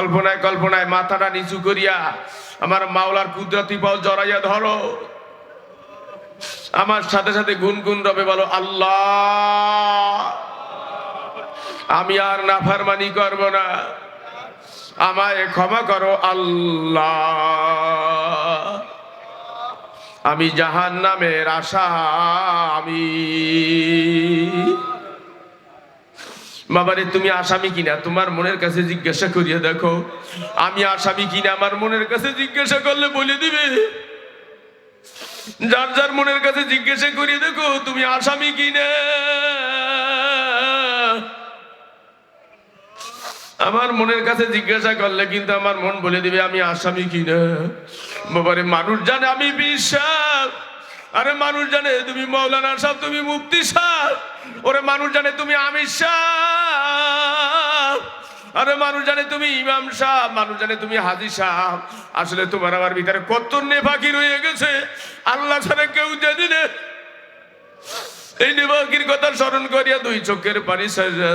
কল্পনায় কল্পনায় মাথাটা নিচু করিয়া আমার মাওলার কুদরতি পাও জড়াইয়া ধরো। আমার সাথে সাথে গুনগুন রবে, বলো, আল্লাহ, আমি আর নাফারমানি করব না। আমায় ক্ষমা করো, আল্লাহ। আমি জাহান নামের আশা আমি বাবারে, তুমি আসামি কিনা? তোমার মনের কাছে জিজ্ঞাসা করিয়া দেখো। আমি আসামি কিনা? আমার মনের কাছে জিজ্ঞাসা করলে বলে দিবে। যার যার মনের কাছে জিজ্ঞাসা করিয়ে দেখো, তুমি আসামি কিনা? আমার মনের কাছে জিজ্ঞাসা করলে কিন্তু আমার মন বলে দিবে, আমি আসামি কিনা? বাবারে, মানুষ জানে আমি বিশ্বাস আরে মানুষ জানে তুমি মৌলানা সাহেব তুমি মুফতি সাহেব ওরে মানুষ জানে তুমি আমির সাহেব আরে মানুষ জানে তুমি ইমাম সাহেব মানুষ জানে তুমি হাজি সাহেব আসলে তোমার আমার ভিতরে কত নেফাকি রয়ে গেছে। আল্লাহ ছাড়া কেউ জানি না। এই নেফাকির কথা স্মরণ করিয়া দুই চোখের পানি সাজা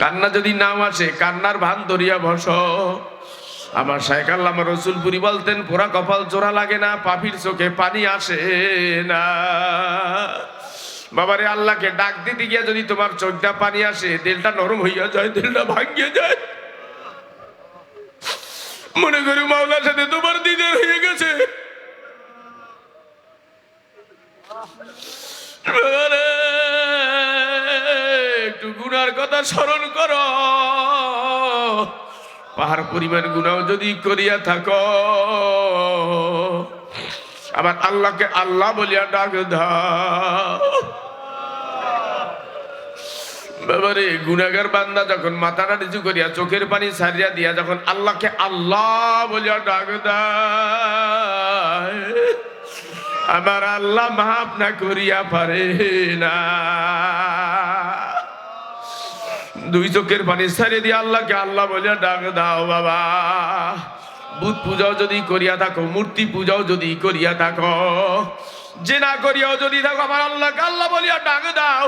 কান্না যদি নাম আসে, কান্নার ভান ধরিয়া বস। আমার শাইখ আল্লাহ রসুলপুরি বলতেন, পোড়া কপাল জোড়া লাগে না, পাপির চোখে পানি আসে না। বাবারে, আল্লাহকে ডাক দিতে গিয়া যদি তোমার চোখটা পানি আসে, দিলটা নরম হইয়া যায়, দিলটা ভাঙ্গিয়ে যায়। মনে করি মাওলার সাথে তোমার দিদার হয়ে গেছে। একটু গুনার কথা স্মরণ করো। পাহাড় পরিমাণ গুণাও যদি করিয়া থাকো। আবার আল্লাহকে আল্লাহ বলিয়া ডাক বাবারে গুনাগার বান্দা যখন মাথাটা নিচু করিয়া চোখের পানি সারিয়া দিয়া যখন আল্লাহকে আল্লাহ বলিয়া ডাক আমার আল্লাহ মাফ না করিয়া পারে না। দুই চোখের পানি ছাড়িয়ে দিয়ে আল্লাহকে আল্লাহ বলিয়া ডাক দাও বাবা। বুধ পূজাও যদি করিয়া থাকো, মূর্তি পূজাও যদি করিয়া থাকো যে না করিয়াও যদি থাকো, আমার আল্লাহকে আল্লাহ বলিয়া ডাক দাও।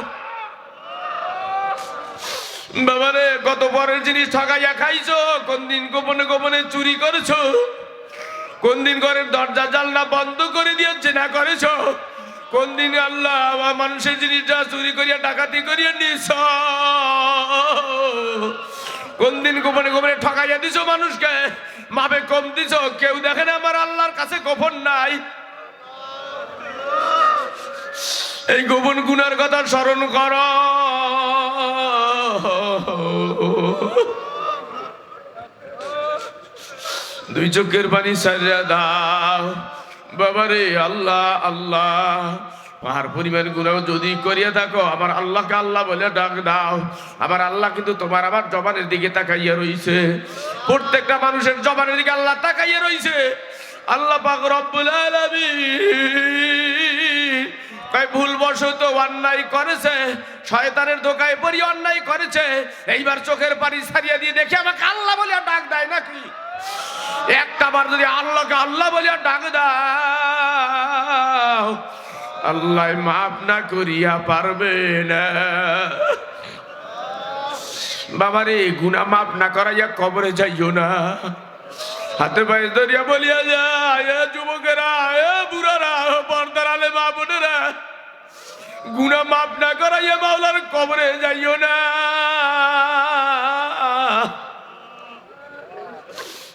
বাবারে কত পরের জিনিস ঠকাইয়া খাইছো? কোন দিন গোপনে গোপনে চুরি করেছ? কোন দিন ঘরের দরজা জানলা বন্ধ করে দিয়েছে না করেছ? কোন দিন আল্লাহ মানুষের জিনিসটা চুরি করিয়া ডাকাতি করিয়া নিছ কোন দিন গোপনে গোপনে ঠকাইয়া দিছ মানুষকে? মাপে কম দিছো? কেউ দেখে না আমার আল্লাহর কাছে গোপন নাই। এই গোপন গুনার কথা স্মরণ কর। দুই চোখের পানি সারিয়া দাও। বাবারে, আল্লাহ আল্লাহ। পাহাড় পরিমাণ গুণাও যদি করিয়া থাকো, আমার আল্লাহকে আল্লাহ বলে ডাক দাও। আমার আল্লাহ কিন্তু তোমার আমার জবানের দিকে তাকাইয়া রইছে। প্রত্যেকটা মানুষের জবানের দিকে আল্লাহ তাকাইয়া রইছে। আল্লাহ পাক রব্বুল আলামিন কয় ভুল বশত অন্যায় করেছে, শয়তানের ধোকায় পরি অন্যায় করেছে। এইবার চোখের পানি ছাড়িয়ে দিয়ে দেখে আমাকে আল্লাহ বলে ডাক দেয় নাকি? একটা বার যদি আল্লাহকে আল্লাহ বলে ডাক দাও, আল্লাহ মাফ না করিয়া পারবে না। বাবারে গুনা মাফ না করাইয়া কবরে যাইও না। হাতে পায়ে ধরিয়া বলিয়া যায় যুবকেরা বুড়ারা পর্দার আলে মা বোনেরা গুনা মাফ না করাইয়া মাওলার কবরে যাইও না।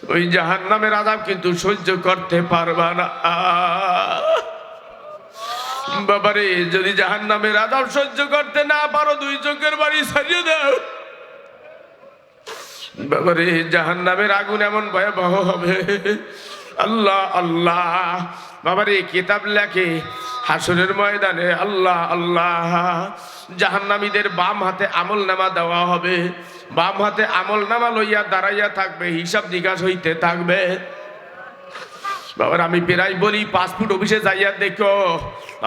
ওই জাহান নামের আজাব কিন্তু সহ্য করতে পারবা না। বাবারে, যদি জাহান নামের আজাব সহ্য করতে না পারো, দুই চোখের বাড়ি সারিয়ে দাও। বাবারে জাহান নামের আগুন এমন ভয়াবহ হবে। আল্লাহ আল্লাহ। বাবারে, কিতাব লেখে হাসনের ময়দানে আল্লাহ আল্লাহ। জাহান্নামীদের বাম হাতে আমল নামা দেওয়া হবে। বাম হাতে আমল নামা লইয়া দাঁড়াইয়া থাকবে, হিসাব নিকাশ হইতে থাকবে। আমি প্রায় বলি, পাসপোর্ট অফিসে যাইয়া দেখো।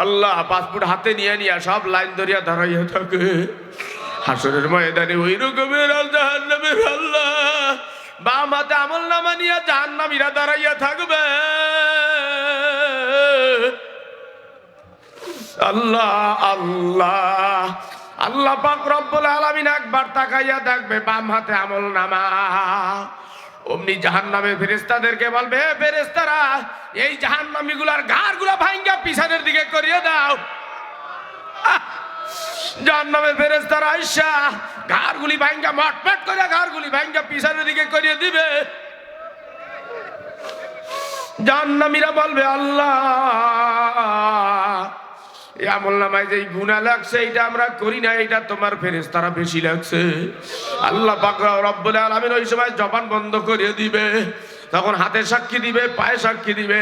আল্লাহ, পাসপোর্ট হাতে নিয়ে নিয়ে সব লাইন ধরিয়া দাঁড়াইয়া থাকে। হাসনের ময়দানে ওই রকমের জাহান্নামের আল্লাহ। বাম হাতে আমল নামা নিয়ে জাহান্নামীরা দাঁড়াইয়া থাকবে। আল্লাহ আল্লাহ। আল্লাহ পাক রব্বুল আলামিন একবার তাকাইয়া দেখবে, বাম হাতে আমল নামা। অমনি জাহান্নামে ফেরেস্তাদেরকে বলবে ফেরেস্তারা এই জাহান্নামীগুলার ঘাড়গুলা ভাঙ্গা পিছনের দিকে করিয়ে দাও। জাহান্নামে ফেরেস্তারা আইসা ঘাড়গুলি ভাঙ্গা, মটমট করে ঘাড় গুলি ভাঙ্গা পিছনের দিকে করিয়ে দিবে। জাহান্নামীরা বলবে, আল্লাহ এই আমল নামায় যে গুণা লাগছে এটা আমরা করি না এটা তোমার ফেরেস তারা বেশি লাগছে। আল্লাহ পাক রব্বুল আলামিন ওই সময় জবান বন্ধ করে দিবে, তখন হাতে সাক্ষী দিবে, পায়ে সাক্ষী দিবে,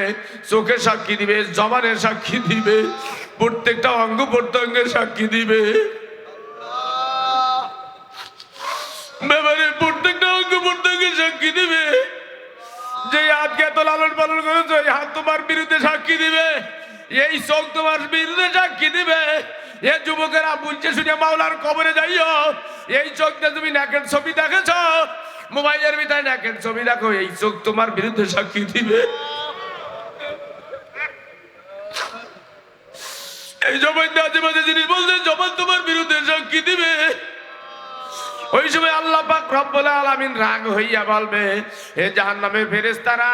চোখে সাক্ষী দিবে জবানের সাক্ষী দিবে, প্রত্যেকটা অঙ্গ প্রত্যঙ্গের সাক্ষী দিবে। ব্যাপারে প্রত্যেকটা অঙ্গ প্রত্যঙ্গের সাক্ষী দিবে। যে হাতকে এত লালন পালন করেছ, এই হাত তোমার বিরুদ্ধে সাক্ষী দিবে। এই চোখ তোমার বিরুদ্ধে সাক্ষী দিবে। এ যুবকেরা বুঝছে শুনে মাওলার কবরে যাইও। এই চোখটা তুমি নাকের ছবি দেখেছ? মোবাইলের ভিতরে নাকের ছবি দেখো, এই চোখ তোমার বিরুদ্ধে সাক্ষী দিবে। এই জবান মাঝে মাঝে যিনি বলছেন, জবান তোমার বিরুদ্ধে সাক্ষী দিবে। ওই সময় আল্লাহ পাক রব্বুল আলামিন রাগ হইয়া বলবে, হে জাহান্নামের ফেরেশতারা,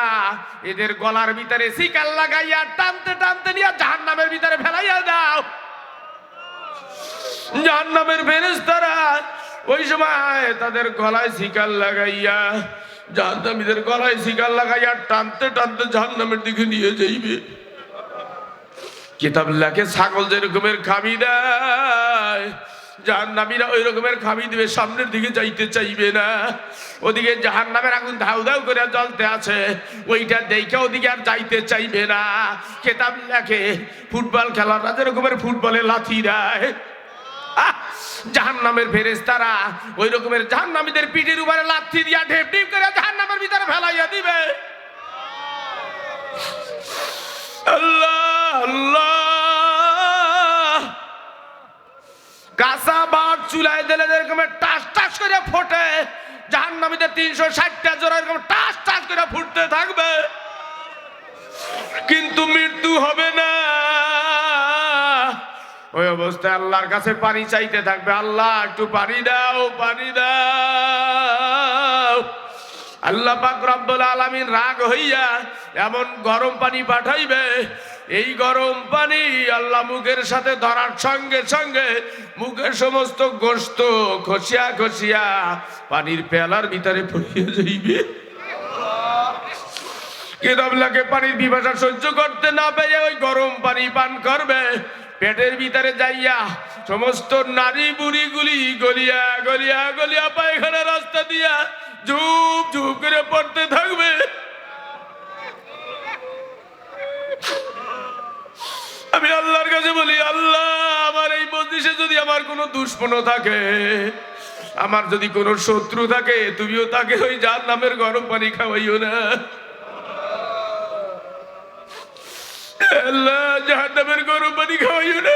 এদের গলার ভিতরে শিকার লাগাইয়া টানতে টানতে নিয়ে জাহান্নামের ভিতরে ফেলাইয়া দাও। জাহান্নামের ফেরেশতারা ওই সময় তাদের গলায় শিকার লাগাইয়া, জাহান্নামীদের গলায় শিকার লাগাইয়া টানতে টানতে জাহান্নামের দিকে নিয়ে যাইবে। কিতাবুল্লাহকে ছাগল যেরকমের খাবি দেয় জাহান্নামীরা ওই রকমের খাবি দিবে, সামনের দিকে যাইতে চাইবে না। ওদিকে জাহান্নামের আগুন ধাউ ধাউ করে জ্বলতে আছে। ওইটা দেখে ওদিকে আর যাইতে চাইবে না। কেতাব লেখে, ফুটবল খেলাটা যেরকমের ফুটবলে লাথি দেয়। জাহান্নামের ফেরেস তারা ওই রকমের জাহান্নামীদের পিঠের উপরে লাথি দিয়া ঢেপ ঢিপ করে জাহান নামের ভিতরে ফেলাইয়া দিবে। আল্লাহ আল্লাহ। কাঁচা বাট চুলাই দিলে যেরকম টাস টাস করে ফোটে, জাহান্নামীতে তিনশো ষাটটা জোড়া এরকম টাস টাস করে ফুটতে থাকবে। কিন্তু মৃত্যু হবে না। ওই অবস্থায় আল্লাহর কাছে পানি চাইতে থাকবে। আল্লাহ, একটু পানি দাও পানি দাও। আল্লাহ পাক রব্বুল আলামিন রাগ হইয়া এমন গরম পানি পাঠাইবে এই গরম পানি আল্লাহ মুখের সাথে ধরার সঙ্গে সঙ্গে মুখের সমস্ত গোস্ত খসিয়া খসিয়া পানির পেলার ভিতরে পড়িয়ে যাইবে। কেদাবলাকে পানির বিভাষা সহ্য করতে না পেরে ওই গরম পানি পান করবে। পেটের ভিতরে যাইয়া সমস্ত নারী বুড়ি গুলি গলিয়া গলিয়া গলিয়া পায়খানা রাস্তা দিয়া ঝুপ ঝুপ করে পড়তে থাকবে। আমি আল্লাহর কাছে বলি, আল্লাহ, আমার এই মজলিসে যদি আমার কোনো দুশ্মন থাকে, আমার যদি কোনো শত্রু থাকে, তুমিও তাকে ওই যার নামের গরম পানি খাওয়াইও না। আল্লাহ নামের গরম না।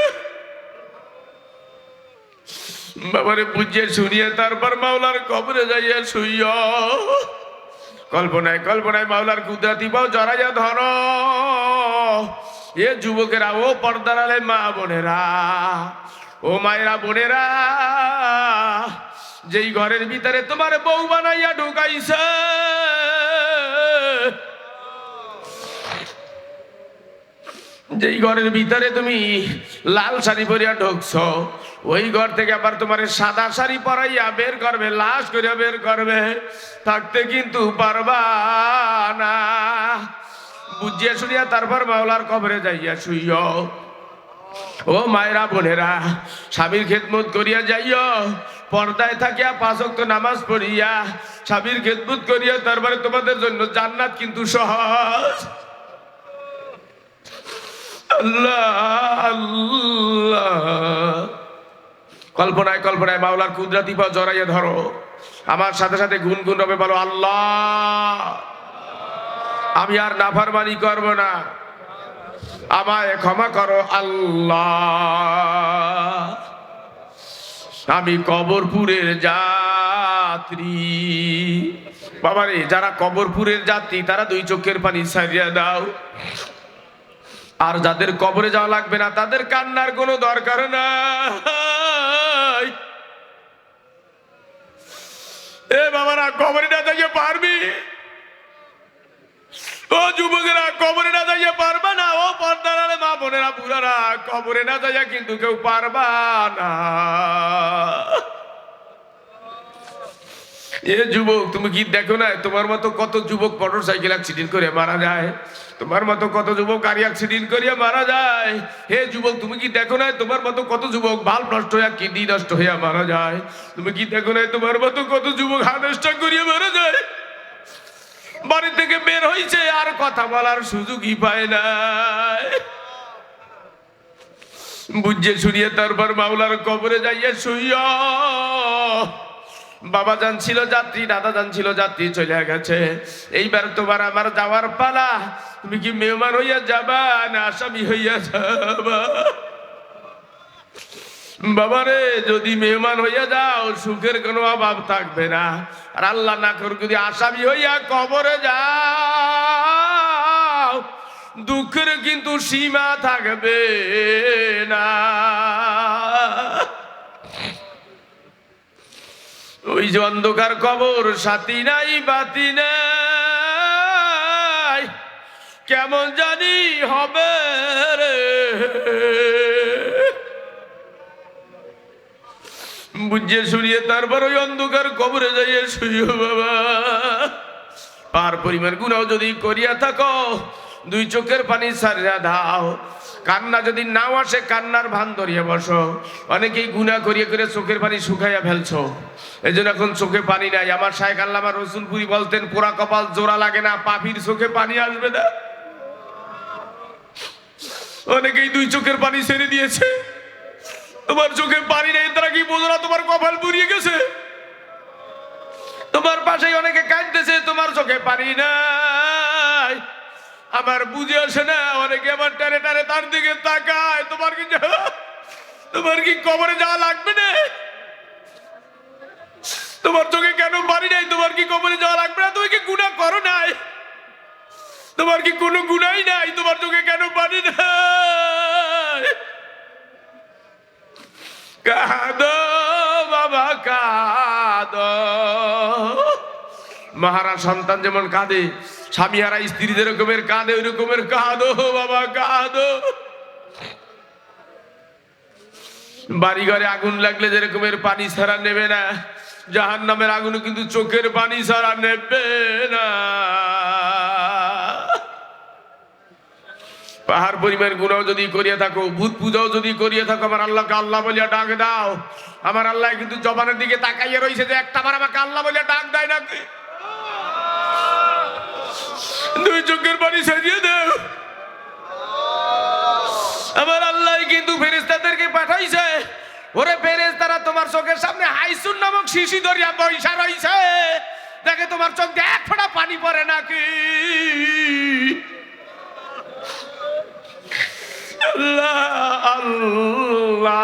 বাবারে শুনিয়ে তারপর মাওলার কবরে যাইয়া কল্পনায় কল্পনায় মাওলার কুদরাতি পাও, জড়াইয়া ধর। এ যুবকেরা, ও পর্দার আলে মা বোনেরা, ও মায়েরা বোনেরা, যেই ঘরের ভিতরে তোমার বউ বানাইয়া ঢুকাইছে, যেই ঘরের ভিতরে তুমি লাল শাড়ি পরিয়া ঢুকছ, ওই ঘর থেকে আবার তোমার সাদা শাড়ি পরাইয়া বের করবে, লাশ করিয়া বের করবে, থাকতে কিন্তু পারবা না। বুঝিয়া শুনিয়া তারপর মাওলার কবরে যাইয়া শুইও। ও মায়েরা, বোনেরা, স্বামীর খেদমত করিয়া যাইও। পর্দায় থাকিয়া পাঁচক্ত নামাজ পড়িয়া স্বামীর খেদমত করিয়া তারপরে তোমাদের জন্য জান্নাত কিন্তু সহজ। কল্পনায় কল্পনায় মাওলার কুদরাতি পা জড়াইয়া ধরো। আমার সাথে সাথে গুনগুন রবে, বলো, আল্লাহ। আমি আর নাফারমানি করব না। আমায় ক্ষমা করো আল্লাহ। আমি কবরপুরের যাত্রী। বাবারে, যারা কবরপুরের যাত্রী, তারা দুই চোখের পানি সারিয়া দাও। আর যাদের কবরে যাওয়া লাগবে না, তাদের কান্নার কোনো দরকার না এ বাবারা কবরে না থেকে পারবি? ও যুবকেরা, কবরে না যাইয়ে পারবা না। ও পর্দারালে মা বোনেরা, বুড়ারা, কবরে না যাইয়া কিন্তু কেউ পারবা না। এ যুবক, তুমি কি দেখো না, তোমার মতো কত যুবক মোটর সাইকেল অ্যাক্সিডেন্ট করে মারা যায়। তোমার মতো কত যুবক গাড়ি অ্যাক্সিডেন্ট করিয়া মারা যায়। হে যুবক, তুমি কি দেখো না, তোমার মতো কত যুবক ভালো নষ্ট হইয়া কিডনি নষ্ট হইয়া মারা যায়। তুমি কি দেখো না, তোমার মতো কত যুবক হার্ট করিয়া মারা যায়। বাড়ি থেকে বের হইছে, আর কথা বলার সুযোগই পায় না বুঝে শুনিয়ে তারপর মাওলার কবরে যাইয়া শুইয়া। বাবা যান ছিল যাত্রী, দাদা যান ছিল যাত্রী, চলে গেছে। এইবার তোমার আমার যাওয়ার পালা। তুমি কি মেহমান হইয়া যাবা না আসামি হইয়া যাবা? বাবারে, যদি মেহমান হইয়া যাও, সুখের কোনো অভাব থাকবে না। আর আল্লাহ না করুক, যদি আসামি হইয়া কবরে যাও, দুঃখের কিন্তু সীমা থাকবে না। ওই যে অন্ধকার কবর, সাথী নাই, বাতি নাই। কেমন জানি হবে রে। বুঝে শুনিয়ে তারপর ওই অন্ধকার কবরে যাইয়ে শুইও বাবা। পার পরিমাণ গুণাও যদি করিয়া থাকো, দুই চোখের পানি সারিয়া দাও। কান্না যদি নাও আসে, কান্নার ভান ধরিয়া বসো। অনেকেই গুণা করিয়া করে চোখের পানি শুকাইয়া ফেলছো। এই জন্য এখন চোখে পানি নাই। আমার শাহেখ আল্লামা রসুলপুরি বলতেন, পোড়া কপাল জোড়া লাগে না, পাপির চোখে পানি আসবে না। অনেকেই দুই চোখের পানি ছেড়ে দিয়েছে। তোমার চোখে পানি নেই, তারা কি বোঝো তোমার কপাল পুড়িয়ে গেছে? তোমার পাশে অনেকে কাঁদতেছে, তোমার চোখে পানি নাই। আমার বুঝে আসে না, অনেকে আমার টারে টারে তার দিকে তাকায়। তোমার কি তোমার কি কবরে যাওয়া লাগবে না? তোমার চোখে কেন পানি নাই? তোমার কি কবরে যাওয়া লাগবে না? তুমি কি গুণা করো নাই? তোমার কি কোনো গুণাই নাই? তোমার চোখে কেন পানি নাই? কাঁদো, বাবা, কাঁদো। মহারাজ সন্তান যেমন কাঁদে, স্বামী হারা স্ত্রী যেরকমের কাঁদে ওই রকমের কাঁদো, বাবা, কাঁদো। বাড়ি ঘরে আগুন লাগলে যেরকমের পানি ছাড়া নেবে না জাহান নামের আগুন কিন্তু চোখের পানি ছাড়া নেবে না। পাহাড় পরিমাণ গুণাও যদি করিয়া থাকো, ভূত পূজাও যদি করিয়া থাকো, আমার আল্লাহকে আল্লাহ বলিয়া ডাক দাও। আমার আল্লাহ কিন্তু জবানের দিকে তাকাইয়া রয়েছে যে একটা বার আমাকে আল্লাহ বলিয়া ডাক দেয় না। দুই চোখের পানি সারিয়ে দাও। আমার আল্লাহ কিন্তু ফেরেস্তাদেরকে পাঠাইছে, ওরে ফেরেস তারা তোমার চোখের সামনে হাইসুন নামক শিশি ধরিয়া বৈশা রইছে। দেখে তোমার চোখ দিয়ে এক ফোঁটা পানি পড়ে নাকি? আল্লাহ আল্লাহ।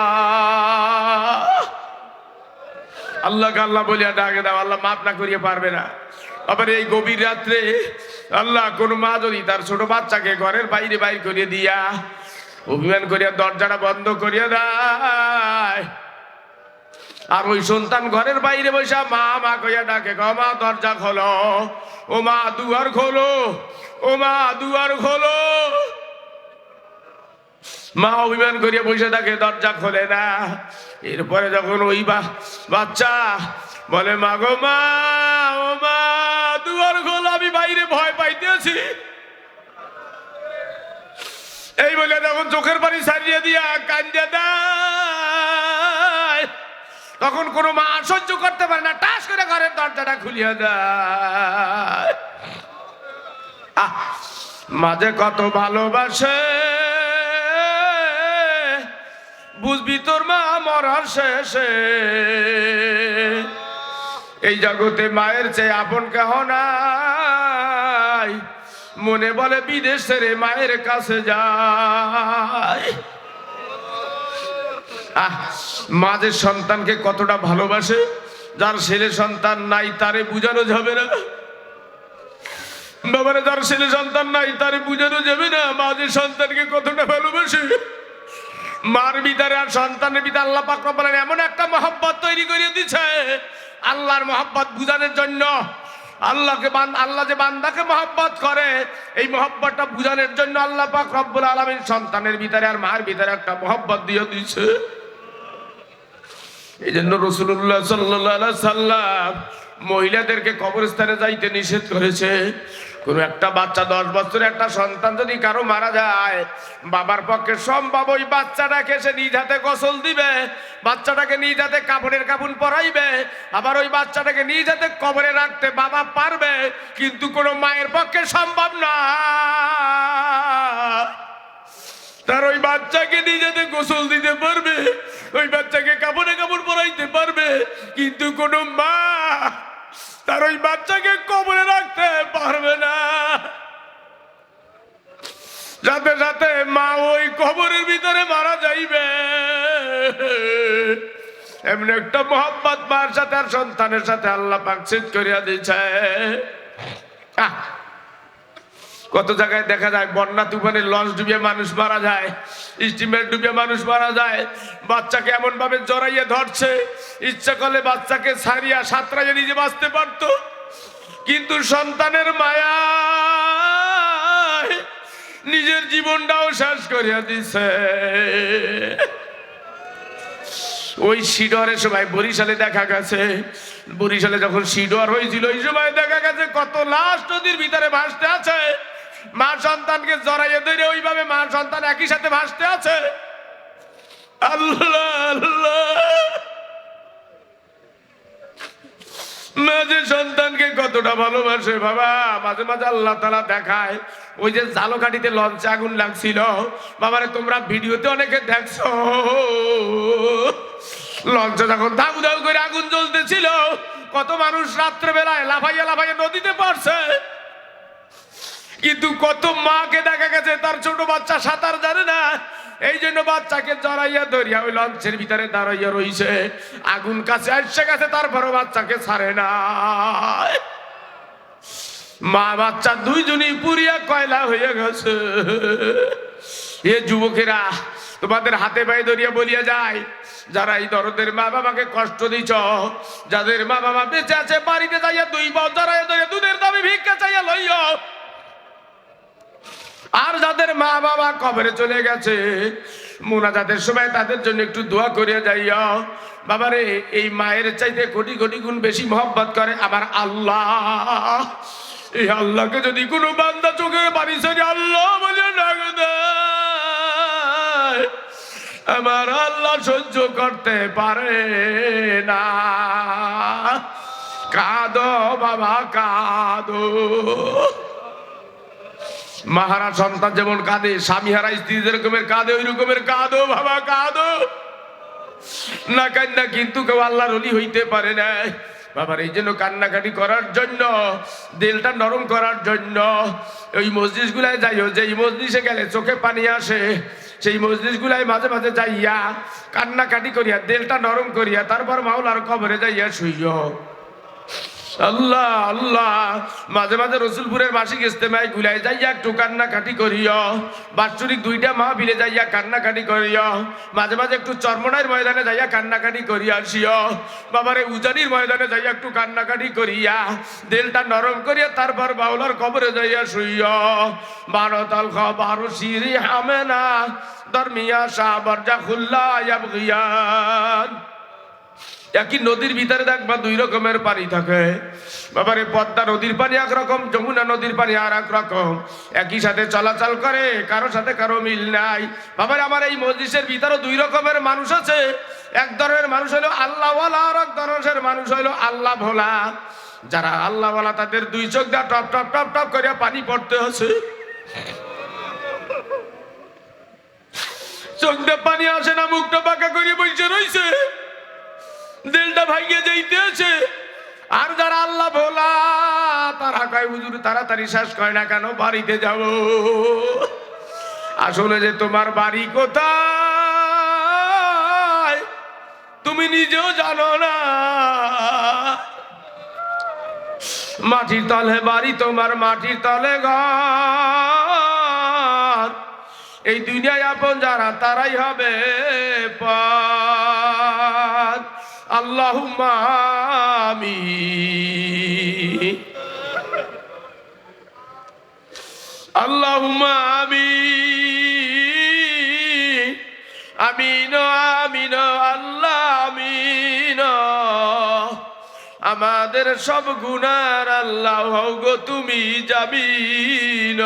আল্লাহকে আল্লাহ বলিয়া ডাকে দাও, আল্লাহ মাফ না করিয়ে পারবে না। আবার এই গভীর রাত্রে আল্লাহ কোন মা যদি তার ছোট বাচ্চাকে ঘরের বাইরে বাইর করিয়ে দিয়া অভিমান করিয়া দরজাটা বন্ধ করিয়া দেয়, আর ওই সন্তান ঘরের বাইরে বসা মা মা কইয়া ডাকে, গ মা, দরজা খোলো, ও মা, দুয়ার খোলো, ও মা, দুয়ার খোলো। মা অভিমান করিয়া বসে থাকে, দরজা খোলে না। এরপরে যখন ওই বাচ্চা বলে, মা গো মা মা, দুয়ার খোল, আমি বাইরে ভয় পাইতেছি। এই বলে যখন চোখের পানি সারিয়ে দিয়া কান্দে দেয়, তখন কোনো মা সহ্য করতে পারে না, টাস করে ঘরের দরজাটা খুলিয়ে দেয়। মাঝে কত ভালোবাসে। বুঝবি তোর মা মরার শেষে। এই জগতে মায়ের চেয়ে আপন কেহ নাই। মনে বলে বিদেশ ছেড়ে মায়ের কাছে যায়। আহ মাঝের সন্তানকে কতটা ভালোবাসে, যার ছেলে সন্তান নাই তারে বুঝানো যাবে না। বাবারে, যার ছেলে সন্তান নাই তারে বুঝানো যাবে না। মাঝের সন্তানকে কতটা ভালোবাসে মার ভিতরে আর সন্তানের ভিতরে আল্লাহ পাক রব্বুল এমন একটা মহব্বত তৈরি করে দিছে আল্লাহর মহাব্বত বুঝানোর জন্য আল্লাহকে আল্লাহ যে বান্দাকে মহব্বত করে, এই মহব্বতটা বুঝানোর জন্য আল্লাহ পাক রব্বুল আলমীর সন্তানের ভিতরে আর মায়ের ভিতরে একটা মহব্বত দিয়ে দিয়েছে। এই জন্য রসুল্লাহ সাল্লাহ সাল্লাম মহিলাদেরকে কবরস্থানে যাইতে নিষেধ করেছে। কোন একটা বাচ্চা দশ বছরের একটা সন্তান যদি কারও মারা যায়, বাবার পক্ষে সম্ভব ওই বাচ্চাটাকে সে নিজ হাতে গোসল দিবে, বাচ্চাটাকে নিজ হাতে কাপড়ের কাপড় পরাইবে, আবার ওই বাচ্চাটাকে নিজ হাতে কবরে রাখতে বাবা পারবে, কিন্তু কোনো মায়ের পক্ষে সম্ভব না। তার ওই বাচ্চাকে নিজেতে গোসল দিতে পারবে, ওই বাচ্চাকে কাপড়ে কাপড় পরাইতে পারবে, কিন্তু কোনো মা তার ওই বাচ্চাকে কবরে রাখতে পারবে না। যাতে সাথে মা ওই কবরের ভিতরে মারা যাইবে। এমনি একটা মোহাম্মদ মার সাথে আর সন্তানের সাথে আল্লাহ পাক করিয়া দিয়েছে। কত জায়গায় দেখা যায়, বন্যা তুফানে লঞ্চ ডুবিয়ে মানুষ মারা যায়, স্টিমার ডুবিয়ে মানুষ মারা যায়, বাচ্চাকে এমন ভাবে জড়াইয়ে ধরছে, ইচ্ছা করলে বাচ্চাকে ছাড়িয়া সাঁতরাইয়ে নিজে বাঁচতে পারত। কিন্তু সন্তানের মায়া নিজের জীবনটাও শেষ করিয়া দিছে। ওই সিডরের সবাই বরিশালে দেখা গেছে। বরিশালে যখন সিডর হয়েছিল, ওই সময় দেখা গেছে কত লাশ নদীর ভিতরে ভাসতে আছে। মা সন্তানকে জড়াইয়ে ধরে ওইভাবে মা সন্তান একই সাথে ভাসতে আছে? আল্লাহ আল্লাহ। মাঝে সন্তানকে কতটা ভালোবাসে বাবা। মাঝে মাঝে আল্লাহ তালা দেখায়, ওই যে জালকাঠিতে লঞ্চে আগুন লাগছিল। বাবারে, তোমরা ভিডিওতে অনেকে দেখছ। লঞ্চে যখন ধাউ ধাউ করে আগুন জ্বলতেছিল, কত মানুষ রাত্রেবেলায় লাফাইয়া লাফাইয়া নদীতে পড়ছে। কিন্তু কত মাকে দেখা গেছে, তার ছোট বাচ্চা সাঁতার জানে না। এই জন্য বাচ্চাকে জড়াইয়া ধরিয়া ওই লঞ্চের ভিতরে দাঁড়াইয়া রইছে। আগুন কাছে আসছে গেছে, তারপরও বাচ্চাকে ছাড়ে না। মা বাচ্চা দুইজনই পুরিয়া কয়লা হয়ে গেছে। এ যুবকেরা, তোমাদের হাতে পায়ে ধরিয়া বলিয়া যায় যারা এই দরদের মা বাবাকে কষ্ট দিছ, যাদের মা বাবা বেঁচে আছে, বাড়িতে যাইয়া দুই জড়াইয়া ধরে দুধের দামে ভিক্ষা চাইয়া লইয়া আর যাদের মা বাবা কবরে চলে গেছে, মোনাজাতের সময় তাদের জন্য একটু দোয়া করিয়া যাইয়া, বাবারে, এই মায়ের চাইতে কোটি কোটি গুণ বেশি মহব্বত করে আমার আল্লাহ। এই আল্লাহকে যদি কোনো বান্দা চোখে বাড়ি ছেড়ে আল্লাহ বলে ডাক আমার আল্লাহ সহ্য করতে পারে না। কাঁদো বাবা, কাঁদো। মাহারা সন্তান যেমন কাঁদে, স্বামী হারা স্ত্রী যেরকমের কাঁদে ওই রকমের কাঁদো, বাবা, কাঁদো। না কান্না কিন্তু কেউ আল্লাহর অলি হইতে পারে না। বাবার এই জন্য কান্নাকাটি করার জন্য, দিলটা নরম করার জন্য, ওই মসজিদ গুলায় যাইও যে মসজিদে গেলে চোখে পানি আসে, সেই মসজিদ গুলায় মাঝে মাঝে যাইয়া কান্নাকাটি করিয়া, দিলটা নরম করিয়া, তারপর মাওলার কবরে যাইয়া শুইও। আল্লাহ আল্লাহ। মাঝে মাঝে রসুলপুরের মাসিক ইস্তেমায় গুলাই যাইয়া একটু কান্নাকাটি করিও। বাৎসরিক দুইটা মা বিলে যাইয়া কান্নাকাটি করিও। মাঝে মাঝে একটু চর্মনার ময়দানে যাইয়া কান্নাকাটি করিয়া আসিও। বাবারে, উজানির ময়দানে যাইয়া একটু কান্নাকাটি করিয়া, দিলটা নরম করিয়া তারপর বাউলার কবরে যাইয়া শুইও। বারো তল বারো সিরি হামেনা দরমিয়া শাহ বরজা খুল্লা একই নদীর ভিতরে দেখবা দুই রকমের পানি থাকে বাবারে পদ্মা নদীর পানি একরকম যমুনা নদীর পানি আর এক রকম একই সাথে চলাচল করে কারও সাথে কারও মিল নাই বাবারে আমার এই মসজিদের ভিতরে দুই রকমের মানুষ আছে এক ধরনের মানুষ হলো আল্লাহওয়ালা আর এক ধরনের মানুষ হলো আল্লাহ ভোলা যারা আল্লাহ আল্লাহওয়ালা তাদের দুই চোখ দা টপ টপ টপ টপ করে পানি পড়তে আছে চোখ দিয়ে পানি আসে না মুখটা বাঁকা করে বসে রইছে দিলটা ভাইয়ে যাইতে আছে আর যারা আল্লাহ ভোলা, তারা কয়, হুজুর, তাড়াতাড়ি শেষ করে না কেন? বাড়িতে যাব। আসলে যে তোমার বাড়ি কোথায়, তুমি নিজেও জানো না। মাটির তলে বাড়ি, তোমার মাটির তলে ঘর। এই দুনিয়ায় আপন যারা, তারাই হবে পর আল্লাহুম্মা আমিন। আল্লাহুম্মা আমিন। আমিন আমিন, আল্লাহ, আমিন। আমাদের সব গুনার আল্লাহ গো তুমি জামিন।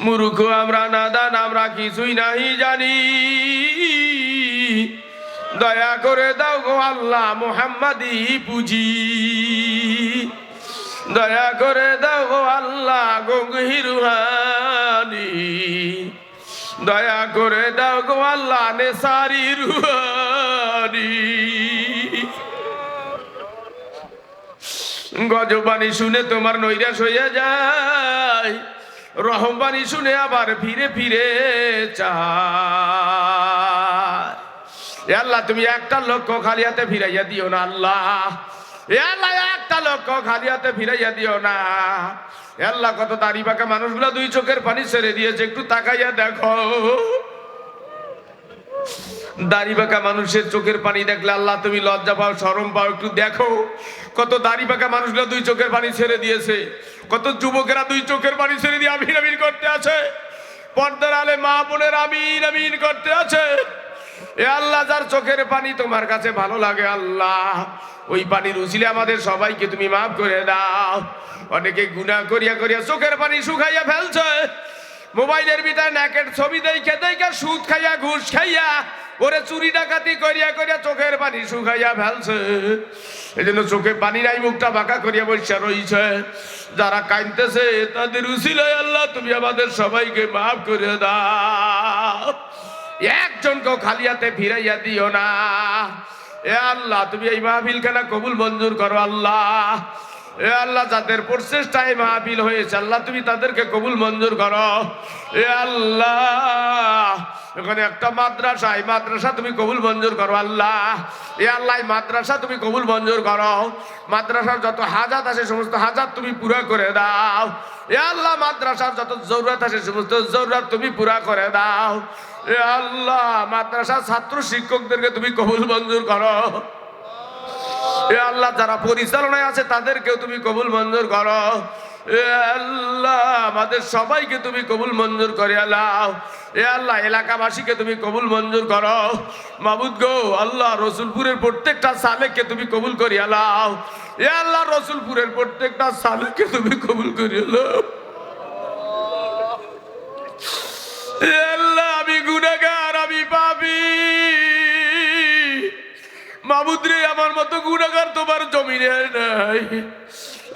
মূর্খ, আমরা নাদান, আমরা কিছুই নাহি জানি। দয়া করে দাও গো আল্লাহ মোহাম্মদি পুজি। দয়া করে দাও গো আল্লাহ গঙ্গির দয়া করে দাও গো আল্লাহ নেসারি রুহানি। গজবাণী শুনে তোমার নৈরাশ হয়ে যায়। রহমবাণী শুনে আবার ফিরে ফিরে চায়। এ আল্লাহ, তুমি একটা লক্ষ্য খালি হাতে ফিরাইয়া দিও না, আল্লাহ। এ আল্লাহ, একটা লক্ষ্য খালি হাতে ফিরাইয়া দিও না। এ আল্লাহ, কত দাড়ি পাকা মানুষগুলো দুই চোখের পানি ছেড়ে দিয়েছে, একটু তাকাইয়া দেখো। দাড়ি বাঁকা মানুষের চোখের পানি দেখলে আল্লাহ, তুমি লজ্জা পাও, শরম পাও, একটু দেখো। কত দাড়ি বাঁকা মানুষগুলো দুই চোখের পানি ছেড়ে দিয়েছে, কত যুবকেরা দুই চোখের পানি ছেড়ে দিয়ে আমিন আমিন করতে আছে। পর্দার আলে মা বোনের আমিন আমিন করতে আছে। এ আল্লাহ, যার চোখের পানি তোমার কাছে ভালো লাগে, আল্লাহ। ওই পানির উচিলে আমাদের সবাইকে তুমি মাফ করে দাও। অনেকে গুনাহ করিয়া করিয়া চোখের পানি শুকাইয়া ফেলছে। মোবাইলের ভিতরে নাকের ছবি দেখে দেখে সুদ খাইয়া, ঘুষ খাইয়া, ওরে চুরি ডাকাতি করিয়া করিয়া চোখের পানি শুকাইয়া ফেলছে। এই জন্য চোখে পানি নাই, মুখটা বাঁকা করিয়া বসে রইছে। যারা কাঁদতেছে, তাদের উচিলায় আল্লাহ, তুমি আমাদের সবাইকে মাফ করে দাও। একজনকেও খালি হাতে ফিরাইয়া দিও না। এ আল্লাহ, তুমি এই মাহফিল খেলা কবুল মঞ্জুর করো আল্লাহ। এ আল্লাহ, যাদের প্রচেষ্টায় মাহফিল হয়েছে, আল্লাহ তুমি তাদেরকে কবুল মঞ্জুর করো। এ আল্লাহ এখানে একটা মাদ্রাসা, এই মাদ্রাসা তুমি কবুল মঞ্জুর করো, আল্লাহ। এ আল্লাহ মাদ্রাসা তুমি কবুল মঞ্জুর করো। মাদ্রাসার যত হাজাত আছে সমস্ত হাজাত তুমি পুরা করে দাও। এ আল্লাহ, মাদ্রাসার যত জরুরত আছে সমস্ত জরুরত তুমি পুরা করে দাও। এ আল্লাহ, মাদ্রাসার ছাত্র শিক্ষকদেরকে তুমি কবুল মঞ্জুর করো। এ আল্লাহ, যারা পরিচালনায় আছে, তাদেরকেও তুমি কবুল মঞ্জুর করো। আল্লাহ, আমাদের সবাইকে তুমি কবুল মঞ্জুর করে আল্লাহ। এ আল্লাহ, এলাকাবাসীকে তুমি কবুল মঞ্জুর করো। মাবুদ গো, আল্লাহ রসুলপুরের প্রত্যেকটা সালেককে তুমি কবুল করি আল্লাহ। এ আল্লাহ রসুলপুরের প্রত্যেকটা সালেককে তুমি কবুল করি আল্লাহ। আমি গুনাগার আমি পাপি। মাবুদ্রে আমার মতো গুণাগার তোমার জমিনে নাই।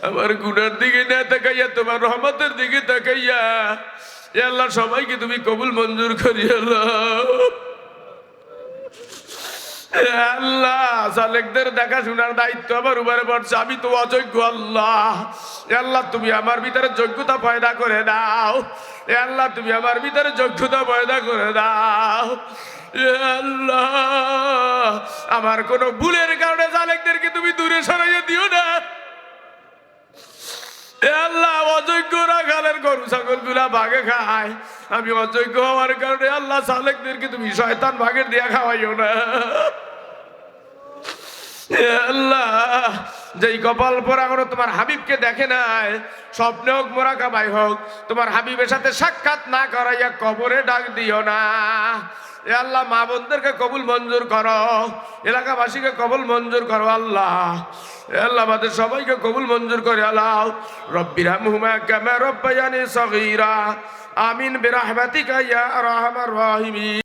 আমার গুনার দিকে না তাকাইয়া, তোমার রহমতের দিকে তাকাইয়া আল্লাহ, সবাইকে তুমি কবুল মঞ্জুর করি আল্লাহ, সালেকদের দায়িত্ব আমার আমি তো অযোগ্য আল্লাহ। আল্লাহ, তুমি আমার ভিতরে যোগ্যতা করে দাও আল্লাহ, তুমি আমার ভিতরে করে দাও আল্লাহ, আমার কোনো ভুলের কারণে জালেকদেরকে তুমি দূরে সরাইয়া দিও না। আল্লাহ অযোগ্য রাখালের গরু ছাগলগুলা ভাগে খায়। আমি অযোগ্য হওয়ার কারণে আল্লাহ সালেকদেরকে তুমি শয়তান ভাগের দিয়া খাওয়াইও না। আল্লাহ, যেই কপাল পরা করো তোমার হাবিবকে দেখে নাই, স্বপ্নে হোক মোরাকাবাই হোক, তোমার হাবিবের সাথে সাক্ষাৎ না করাইয়া কবরে ডাক দিও না। এ আল্লাহ মা বোনদেরকে কবুল মঞ্জুর করো। এলাকাবাসীকে কবুল মঞ্জুর করো আল্লাহ। আল্লাহ আমাদের সবাইকে কবুল মঞ্জুর করে আল্লাহ রব্বির হামহুমা কামা রব্বায়ানি সগীরা। আমিন বিরাহমাতিকা ইয়া আরহামার রাহিমিন।